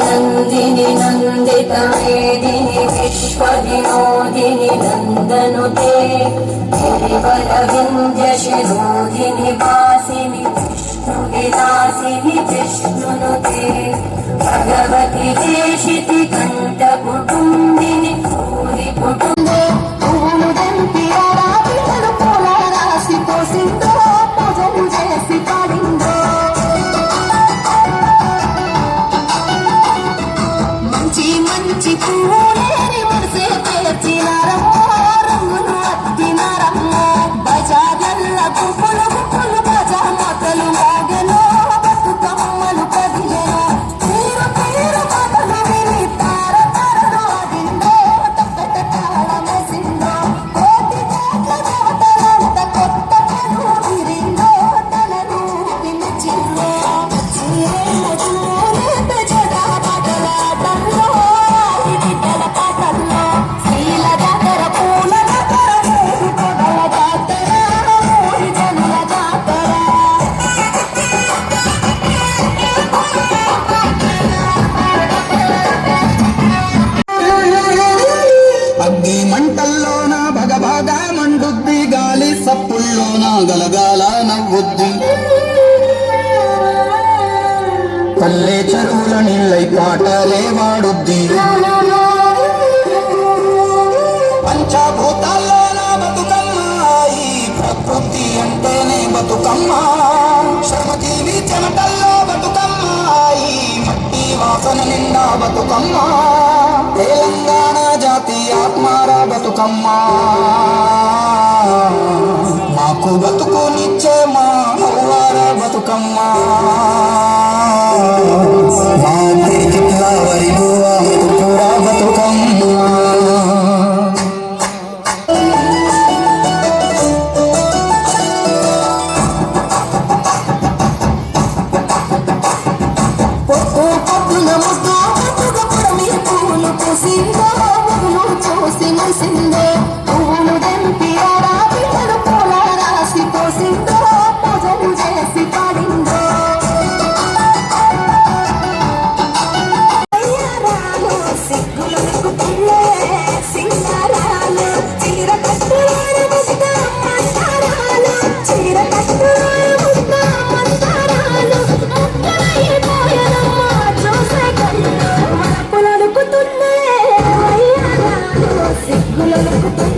నందిని నందిత వేదిని విశ్వ వినోదిని నందనుతే కేవల వింధ్య శిరోధిని వాసిని విష్ణు విలాసిని విష్ణునుతే భగవతి దేశితి కంఠ కుటుంబ గాలి సప్పుల్లోన గలగాల నవ్వుద్ది. పల్లె చెరువుల నీళ్ళై పాటలే వాడుద్ది. పంచభూతాల్లోన బతుకమ్మ ఈ ప్రకృతి అంటేనే బతుకమ్మ. శ్రమజీవి చెమటల్లో బతుకమ్మ ఈ మట్టి వాసన నిండా బతుకమ్మ. తెలంగాణ జాతి ఆత్మారా బతుకమ్మ. మాకు మా అవ్వార బతుకమ్మ. మా తిరిగిట్ల వరి గువ్వ బతుకమ్మ పూలు con.